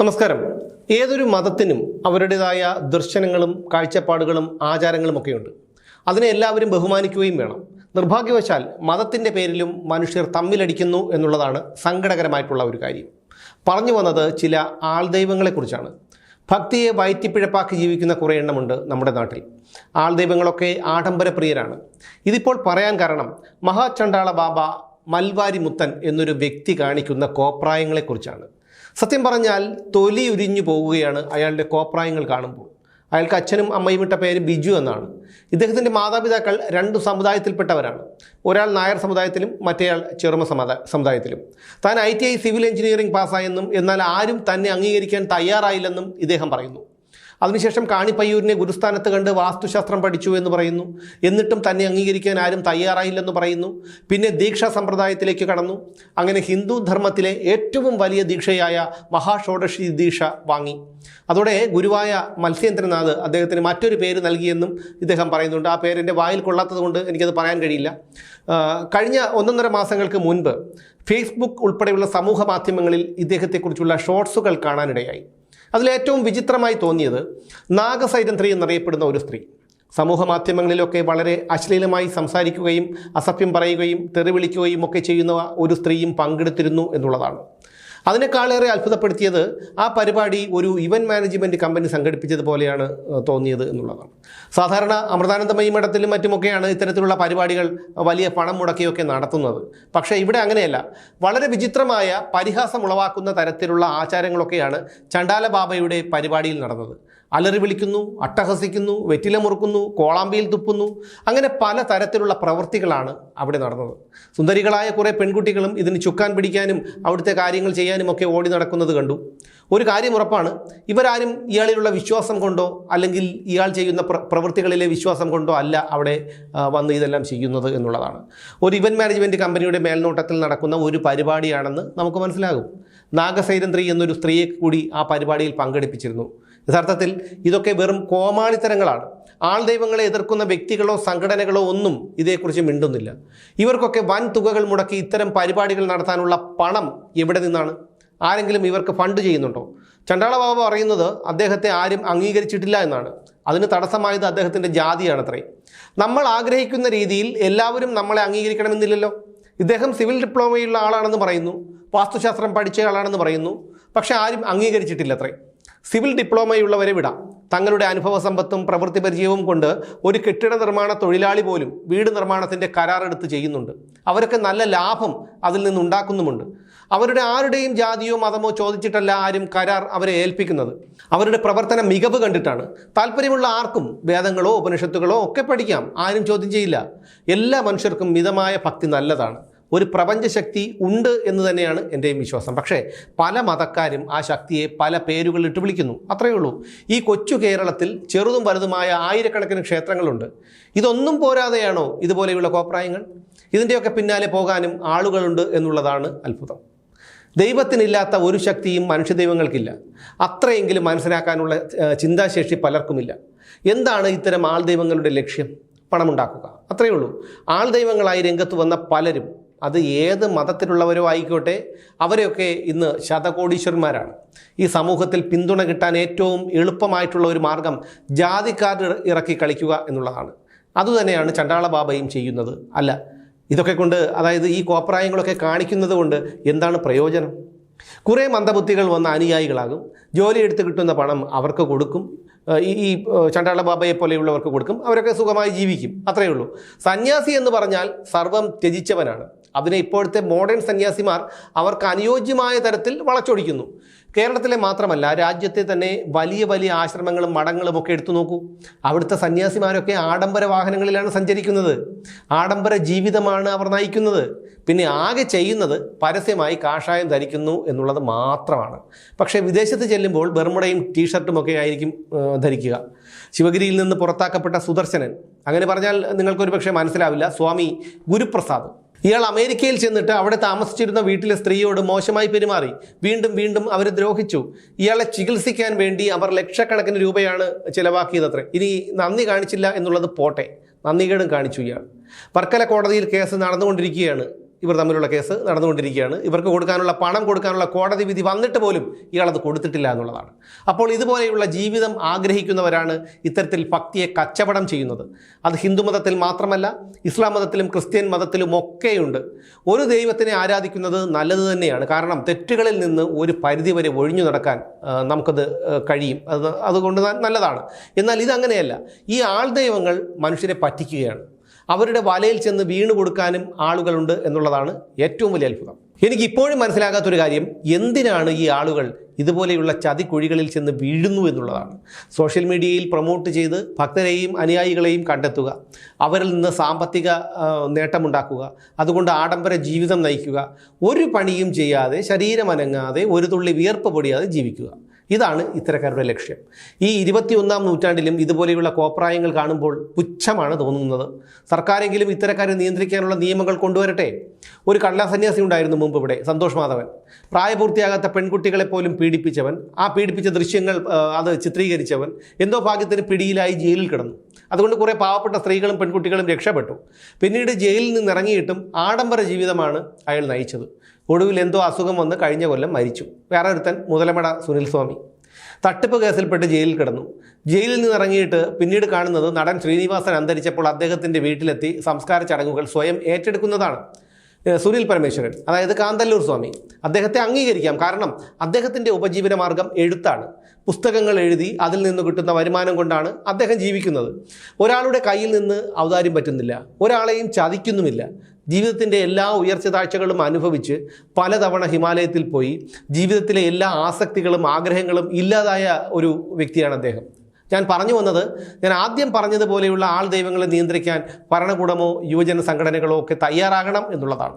നമസ്കാരം. ഏതൊരു മതത്തിനും അവരുടേതായ ദർശനങ്ങളും കാഴ്ചപ്പാടുകളും ആചാരങ്ങളും ഒക്കെയുണ്ട്. അതിനെ എല്ലാവരും ബഹുമാനിക്കുകയും വേണം. നിർഭാഗ്യവശാൽ മതത്തിന്റെ പേരിലും മനുഷ്യർ തമ്മിലടിക്കുന്നു എന്നുള്ളതാണ് സങ്കടകരമായിട്ടുള്ള ഒരു കാര്യം. പറഞ്ഞു വന്നത് ചില ആൾദൈവങ്ങളെക്കുറിച്ചാണ്. ഭക്തിയെ വയറ്റിപ്പിഴപ്പാക്കി ജീവിക്കുന്ന കുറേ എണ്ണമുണ്ട് നമ്മുടെ നാട്ടിൽ. ആൾദൈവങ്ങളൊക്കെ ആഡംബരപ്രിയരാണ്. ഇതിപ്പോൾ പറയാൻ കാരണം മഹാചണ്ടാള ബാബ മൽവാരി മുത്തൻ എന്നൊരു വ്യക്തി കാണിക്കുന്ന കോപ്രായങ്ങളെക്കുറിച്ചാണ്. സത്യം പറഞ്ഞാൽ തൊലി ഉരിഞ്ഞു പോവുകയാണ് അയാളുടെ കോപ്രായങ്ങൾ കാണുമ്പോൾ. അയാൾക്ക് അച്ഛനും അമ്മയും ഇട്ട പേര് ബിജു എന്നാണ്. ഇദ്ദേഹത്തിന്റെ മാതാപിതാക്കൾ രണ്ട് സമുദായത്തിൽപ്പെട്ടവരാണ്. ഒരാൾ നായർ സമുദായത്തിലും മറ്റേയാൾ ചെറുമ സമുദായ സമുദായത്തിലും. താൻ I T I civil engineering പാസ്സായെന്നും എന്നാൽ ആരും തന്നെ അംഗീകരിക്കാൻ തയ്യാറായില്ലെന്നും ഇദ്ദേഹം പറയുന്നു. അതിനുശേഷം കാണിപ്പയ്യൂരിനെ ഗുരുസ്ഥാനത്ത് കണ്ട് വാസ്തുശാസ്ത്രം പഠിച്ചു എന്ന് പറയുന്നു. എന്നിട്ടും തന്നെ അംഗീകരിക്കാൻ ആരും തയ്യാറായില്ലെന്ന് പറയുന്നു. പിന്നെ ദീക്ഷാ സമ്പ്രദായത്തിലേക്ക് കടന്നു. അങ്ങനെ ഹിന്ദു ധർമ്മത്തിലെ ഏറ്റവും വലിയ ദീക്ഷയായ മഹാഷോഡശി ദീക്ഷ വാങ്ങി. അതോടെ ഗുരുവായ മത്സ്യേന്ദ്രനാഥ് അദ്ദേഹത്തിന് മറ്റൊരു പേര് നൽകിയെന്നും ഇദ്ദേഹം പറയുന്നുണ്ട്. ആ പേരെന്റെ വായിൽ കൊള്ളാത്തത് കൊണ്ട് എനിക്കത് പറയാൻ കഴിയില്ല. കഴിഞ്ഞ ഒന്നൊന്നര മാസങ്ങൾക്ക് മുൻപ് ഫേസ്ബുക്ക് ഉൾപ്പെടെയുള്ള സമൂഹ മാധ്യമങ്ങളിൽ ഇദ്ദേഹത്തെക്കുറിച്ചുള്ള ഷോർട്സുകൾ കാണാനിടയായി. അതിലേറ്റവും വിചിത്രമായി തോന്നിയത് നാഗസൈരന്ധ്രി എന്നറിയപ്പെടുന്ന ഒരു സ്ത്രീ. സമൂഹ മാധ്യമങ്ങളിലൊക്കെ വളരെ അശ്ലീലമായി സംസാരിക്കുകയും അസഭ്യം പറയുകയും തെറിവിളിക്കുകയും ഒക്കെ ചെയ്യുന്ന ഒരു സ്ത്രീയും പങ്കെടുത്തിരുന്നു എന്നുള്ളതാണ്. അതിനേക്കാളേറെ അത്ഭുതപ്പെടുത്തിയത് ആ പരിപാടി ഒരു ഇവന്റ് മാനേജ്മെന്റ് കമ്പനി സംഘടിപ്പിച്ചതുപോലെയാണ് പോലെയാണ് തോന്നിയത് എന്നുള്ളതാണ്. സാധാരണ അമൃതാനന്ദമയി മഠത്തിലും മറ്റുമൊക്കെയാണ് ഇത്തരത്തിലുള്ള പരിപാടികൾ വലിയ പണം മുടക്കിയൊക്കെ നടത്തുന്നത്. പക്ഷേ ഇവിടെ അങ്ങനെയല്ല. വളരെ വിചിത്രമായ പരിഹാസം ഉളവാക്കുന്ന തരത്തിലുള്ള ആചാരങ്ങളൊക്കെയാണ് ചണ്ടാല ബാബയുടെ പരിപാടിയിൽ നടന്നത്. അലറി വിളിക്കുന്നു അട്ടഹസിക്കുന്നു വെറ്റില മുറുക്കുന്നു കോളാമ്പിയിൽ തുപ്പുന്നു അങ്ങനെ പല തരത്തിലുള്ള പ്രവൃത്തികളാണ് അവിടെ നടന്നത്. സുന്ദരികളായ കുറേ പെൺകുട്ടികളും ഇതിന് ചുക്കാൻ പിടിക്കാനും അവിടുത്തെ കാര്യങ്ങൾ ചെയ്യാനും ഒക്കെ ഓടി നടക്കുന്നത് കണ്ടു. ഒരു കാര്യം ഉറപ്പാണ് ഇവരാരും ഇയാളിലുള്ള വിശ്വാസം കൊണ്ടോ അല്ലെങ്കിൽ ഇയാൾ ചെയ്യുന്ന പ്രവൃത്തികളിലെ വിശ്വാസം കൊണ്ടോ അല്ല അവിടെ വന്ന് ഇതെല്ലാം ചെയ്യുന്നത് എന്നുള്ളതാണ്. ഒരു ഇവന്റ് മാനേജ്മെന്റ് കമ്പനിയുടെ മേൽനോട്ടത്തിൽ നടക്കുന്ന ഒരു പരിപാടിയാണെന്ന് നമുക്ക് മനസ്സിലാകും. നാഗസൈരന്ത്രി എന്നൊരു സ്ത്രീയെ കൂടി ആ പരിപാടിയിൽ പങ്കെടുപ്പിച്ചിരുന്നു. യഥാർത്ഥത്തിൽ ഇതൊക്കെ വെറും കോമാളിത്തരങ്ങളാണ്. ആൾദൈവങ്ങളെ എതിർക്കുന്ന വ്യക്തികളോ സംഘടനകളോ ഒന്നും ഇതേക്കുറിച്ച് മിണ്ടുന്നില്ല. ഇവർക്കൊക്കെ വൻ തുകകൾ മുടക്കി ഇത്തരം പരിപാടികൾ നടത്താനുള്ള പണം എവിടെ നിന്നാണ്? ആരെങ്കിലും ഇവർക്ക് ഫണ്ട് ചെയ്യുന്നുണ്ടോ? ചണ്ടാള ബാബ പറയുന്നത് അദ്ദേഹത്തെ ആരും അംഗീകരിച്ചിട്ടില്ല എന്നാണ്. അതിന് തടസ്സമായത് അദ്ദേഹത്തിന്റെ ജാതിയാണത്രേ. നമ്മൾ ആഗ്രഹിക്കുന്ന രീതിയിൽ എല്ലാവരും നമ്മളെ അംഗീകരിക്കണമെന്നില്ലല്ലോ. ഇദ്ദേഹം സിവിൽ ഡിപ്ലോമയുള്ള ആളാണെന്ന് പറയുന്നു. വാസ്തുശാസ്ത്രം പഠിച്ച ആളാണെന്ന് പറയുന്നു. പക്ഷെ ആരും അംഗീകരിച്ചിട്ടില്ല അത്രേ സിവിൽ ഡിപ്ലോമയുള്ളവരെ വിടാം. തങ്ങളുടെ അനുഭവ സമ്പത്തും പ്രവൃത്തി പരിചയവും കൊണ്ട് ഒരു കെട്ടിട നിർമ്മാണ തൊഴിലാളി പോലും വീട് നിർമ്മാണത്തിന്റെ കരാറെടുത്ത് ചെയ്യുന്നുണ്ട്. അവരൊക്കെ നല്ല ലാഭം അതിൽ നിന്നുണ്ടാക്കുന്നുമുണ്ട്. അവരുടെ ആരുടെയും ജാതിയോ മതമോ ചോദിച്ചിട്ടല്ല ആരും കരാർ അവരെ ഏൽപ്പിക്കുന്നത്. അവരുടെ പ്രവർത്തന മികവ് കണ്ടിട്ടാണ്. താല്പര്യമുള്ള ആർക്കും വേദങ്ങളോ ഉപനിഷത്തുകളോ ഒക്കെ പഠിക്കാം. ആരും ചോദ്യം ചെയ്യില്ല. എല്ലാ മനുഷ്യർക്കും മിതമായ ഭക്തി നല്ലതാണ്. ഒരു പ്രപഞ്ചശക്തി ഉണ്ട് എന്ന് തന്നെയാണ് എന്റെയും വിശ്വാസം. പക്ഷേ പല മതക്കാരും ആ ശക്തിയെ പല പേരുകളിട്ട് വിളിക്കുന്നു. അത്രയേ ഉള്ളൂ. ഈ കൊച്ചു കേരളത്തിൽ ചെറുതും വലുതുമായ ആയിരക്കണക്കിന് ക്ഷേത്രങ്ങളുണ്ട്. ഇതൊന്നും പോരാതെയാണോ ഇതുപോലെയുള്ള കോപ്രായങ്ങൾ? ഇതിന്റെയൊക്കെ പിന്നാലെ പോകാനും ആളുകളുണ്ട് എന്നുള്ളതാണ് അത്ഭുതം. ദൈവത്തിനില്ലാത്ത ഒരു ശക്തിയും മനുഷ്യദൈവങ്ങൾക്കില്ല. അത്രയെങ്കിലും മനസ്സിലാക്കാനുള്ള ചിന്താശേഷി പലർക്കുമില്ല. എന്താണ് ഇത്തരം ആൾ ദൈവങ്ങളുടെ ലക്ഷ്യം? പണമുണ്ടാക്കുക. അത്രയേ ഉള്ളൂ. ആൾദൈവങ്ങളായി രംഗത്ത് വന്ന പലരും അത് ഏത് മതത്തിലുള്ളവരോ ആയിക്കോട്ടെ അവരെയൊക്കെ ഇന്ന് ശതകോടീശ്വരന്മാരാണ്. ഈ സമൂഹത്തിൽ പിന്തുണ കിട്ടാൻ ഏറ്റവും എളുപ്പമായിട്ടുള്ള ഒരു മാർഗം ജാതിക്കാർ ഇറക്കി കളിക്കുക എന്നുള്ളതാണ്. അതുതന്നെയാണ് ചണ്ടാള ബാബയും ചെയ്യുന്നത്. അല്ല ഇതൊക്കെ കൊണ്ട് അതായത് ഈ കോപ്രായങ്ങളൊക്കെ കാണിക്കുന്നത് കൊണ്ട് എന്താണ് പ്രയോജനം? കുറേ മന്ദബുദ്ധികൾ വന്ന അനുയായികളാകും. ജോലി എടുത്ത് കിട്ടുന്ന പണം അവർക്ക് കൊടുക്കും. ഈ ഈ ചണ്ടാള ബാബയെ പോലെയുള്ളവർക്ക് കൊടുക്കും. അവരൊക്കെ സുഖമായി ജീവിക്കും. അത്രയേ ഉള്ളൂ. സന്യാസി എന്ന് പറഞ്ഞാൽ സർവം ത്യജിച്ചവനാണ്. അതിനെ ഇപ്പോഴത്തെ മോഡേൺ സന്യാസിമാർ അവർക്ക് അനുയോജ്യമായ തരത്തിൽ വളച്ചൊടിക്കുന്നു. കേരളത്തിലെ മാത്രമല്ല രാജ്യത്തെ തന്നെ വലിയ വലിയ ആശ്രമങ്ങളും മഠങ്ങളും ഒക്കെ എടുത്തു നോക്കൂ. അവിടുത്തെ സന്യാസിമാരൊക്കെ ആഡംബര വാഹനങ്ങളിലാണ് സഞ്ചരിക്കുന്നത്. ആഡംബര ജീവിതമാണ് അവർ നയിക്കുന്നത്. പിന്നെ ആകെ ചെയ്യുന്നത് പരസ്യമായി കാഷായം ധരിക്കുന്നു എന്നുള്ളത് മാത്രമാണ്. പക്ഷേ വിദേശത്ത് ചെല്ലുമ്പോൾ ബെർമുടയും ടീഷർട്ടും ഒക്കെ ആയിരിക്കും ധരിക്കുക. ശിവഗിരിയിൽ നിന്ന് പുറത്താക്കപ്പെട്ട സുദർശനൻ. അങ്ങനെ പറഞ്ഞാൽ നിങ്ങൾക്കൊരു പക്ഷേ മനസ്സിലാവില്ല. സ്വാമി ഗുരുപ്രസാദ്. ഇയാൾ അമേരിക്കയിൽ ചെന്നിട്ട് അവിടെ താമസിച്ചിരുന്ന വീട്ടിലെ സ്ത്രീയോട് മോശമായി പെരുമാറി. വീണ്ടും വീണ്ടും അവരെ ദ്രോഹിച്ചു. ഇയാളെ ചികിത്സിക്കാൻ വേണ്ടി അവർ ലക്ഷക്കണക്കിന് രൂപയാണ് ചിലവാക്കിയതത്രേ. ഇനി നന്ദി കാണിച്ചില്ല എന്നുള്ളത് പോട്ടെ. നന്ദികേടും കാണിച്ചു ഇയാൾ. വർക്കല കോടതിയിൽ കേസ് നടന്നുകൊണ്ടിരിക്കുകയാണ്. ഇവർ തമ്മിലുള്ള കേസ് നടന്നുകൊണ്ടിരിക്കുകയാണ്. ഇവർക്ക് കൊടുക്കാനുള്ള പണം കൊടുക്കാനുള്ള കോടതി വിധി വന്നിട്ട് പോലും ഇയാളത് കൊടുത്തിട്ടില്ല എന്നുള്ളതാണ്. അപ്പോൾ ഇതുപോലെയുള്ള ജീവിതം ആഗ്രഹിക്കുന്നവരാണ് ഇത്തരത്തിൽ ഭക്തിയെ കച്ചവടം ചെയ്യുന്നത്. അത് ഹിന്ദു മതത്തിൽ മാത്രമല്ല ഇസ്ലാം മതത്തിലും ക്രിസ്ത്യൻ മതത്തിലും ഒക്കെയുണ്ട്. ഒരു ദൈവത്തിനെ ആരാധിക്കുന്നത് നല്ലത് തന്നെയാണ്. കാരണം തെറ്റുകളിൽ നിന്ന് ഒരു പരിധിവരെ ഒഴിഞ്ഞു നടക്കാൻ നമുക്കത് കഴിയും. അത് അതുകൊണ്ട് നല്ലതാണ്. എന്നാൽ ഇതങ്ങനെയല്ല. ഈ ആൾദൈവങ്ങൾ മനുഷ്യരെ പറ്റിക്കുകയാണ്. അവരുടെ വലയിൽ ചെന്ന് വീണ് കൊടുക്കാനും ആളുകളുണ്ട് എന്നുള്ളതാണ് ഏറ്റവും വലിയ അത്ഭുതം. എനിക്ക് ഇപ്പോഴും മനസ്സിലാകാത്തൊരു കാര്യം എന്തിനാണ് ഈ ആളുകൾ ഇതുപോലെയുള്ള ചതിക്കുഴികളിൽ ചെന്ന് വീഴുന്നു എന്നുള്ളതാണ്. സോഷ്യൽ മീഡിയയിൽ പ്രൊമോട്ട് ചെയ്ത് ഭക്തരെയും അനുയായികളെയും കണ്ടെത്തുക അവരിൽ നിന്ന് സാമ്പത്തിക നേട്ടമുണ്ടാക്കുക അതുകൊണ്ട് ആഡംബര ജീവിതം നയിക്കുക ഒരു പണിയും ചെയ്യാതെ ശരീരമനങ്ങാതെ ഒരു തുള്ളി വിയർപ്പ് പൊടിയാതെ ജീവിക്കുക. ഇതാണ് ഇത്തരക്കാരുടെ ലക്ഷ്യം. ഈ ഇരുപത്തിയൊന്നാം നൂറ്റാണ്ടിലും ഇതുപോലെയുള്ള കോപ്രായങ്ങൾ കാണുമ്പോൾ പുച്ഛമാണ് തോന്നുന്നത്. സർക്കാരെങ്കിലും ഇത്തരക്കാരെ നിയന്ത്രിക്കാനുള്ള നിയമങ്ങൾ കൊണ്ടുവരട്ടെ? ഒരു കള്ള സന്യാസി ഉണ്ടായിരുന്നു മുമ്പ് ഇവിടെ സന്തോഷ് മാധവൻ. പ്രായപൂർത്തിയാകാത്ത പെൺകുട്ടികളെ പോലും പീഡിപ്പിച്ചവൻ ആ പീഡിപ്പിച്ച ദൃശ്യങ്ങൾ അത് ചിത്രീകരിച്ചവൻ എന്തോ ഭാഗ്യത്തിന് പിടിയിലായി ജയിലിൽ കിടന്നു. അതുകൊണ്ട് കുറേ പാവപ്പെട്ട സ്ത്രീകളും പെൺകുട്ടികളും രക്ഷപ്പെട്ടു. പിന്നീട് ജയിലിൽ നിന്ന് ഇറങ്ങിയിട്ടും ആഡംബര ജീവിതമാണ് അയാൾ നയിച്ചത്. ഒടുവിൽ എന്തോ അസുഖം വന്ന് കഴിഞ്ഞ കൊല്ലം മരിച്ചു. വേറെ ഒരുത്തൻ മുതലമട സുനിൽ സ്വാമി. തട്ടിപ്പ് കേസിൽപ്പെട്ട് ജയിലിൽ കിടന്നു. ജയിലിൽ നിന്ന് ഇറങ്ങിയിട്ട് പിന്നീട് കാണുന്നത് നടൻ ശ്രീനിവാസൻ അന്തരിച്ചപ്പോൾ അദ്ദേഹത്തിന്റെ വീട്ടിലെത്തി സംസ്കാര ചടങ്ങുകൾ സ്വയം ഏറ്റെടുക്കുന്നതാണ്. സുനിൽ പരമേശ്വരൻ അതായത് കാന്തല്ലൂർ സ്വാമി അദ്ദേഹത്തെ അംഗീകരിക്കാം. കാരണം അദ്ദേഹത്തിന്റെ ഉപജീവന മാർഗം എഴുത്താണ്. പുസ്തകങ്ങൾ എഴുതി അതിൽ നിന്ന് കിട്ടുന്ന വരുമാനം കൊണ്ടാണ് അദ്ദേഹം ജീവിക്കുന്നത്. ഒരാളുടെ കയ്യിൽ നിന്ന് ഔദാര്യം പറ്റുന്നില്ല. ഒരാളെയും ചതിക്കുന്നുമില്ല. ജീവിതത്തിന്റെ എല്ലാ ഉയർച്ച താഴ്ചകളും അനുഭവിച്ച് പലതവണ ഹിമാലയത്തിൽ പോയി ജീവിതത്തിലെ എല്ലാ ആസക്തികളും ആഗ്രഹങ്ങളും ഇല്ലാതായ ഒരു വ്യക്തിയാണ് അദ്ദേഹം. ഞാൻ പറഞ്ഞു വന്നത് ഞാൻ ആദ്യം പറഞ്ഞതുപോലെയുള്ള ആൾ ദൈവങ്ങളെ നിയന്ത്രിക്കാൻ ഭരണകൂടമോ യുവജന സംഘടനകളോ ഒക്കെ തയ്യാറാകണം എന്നുള്ളതാണ്.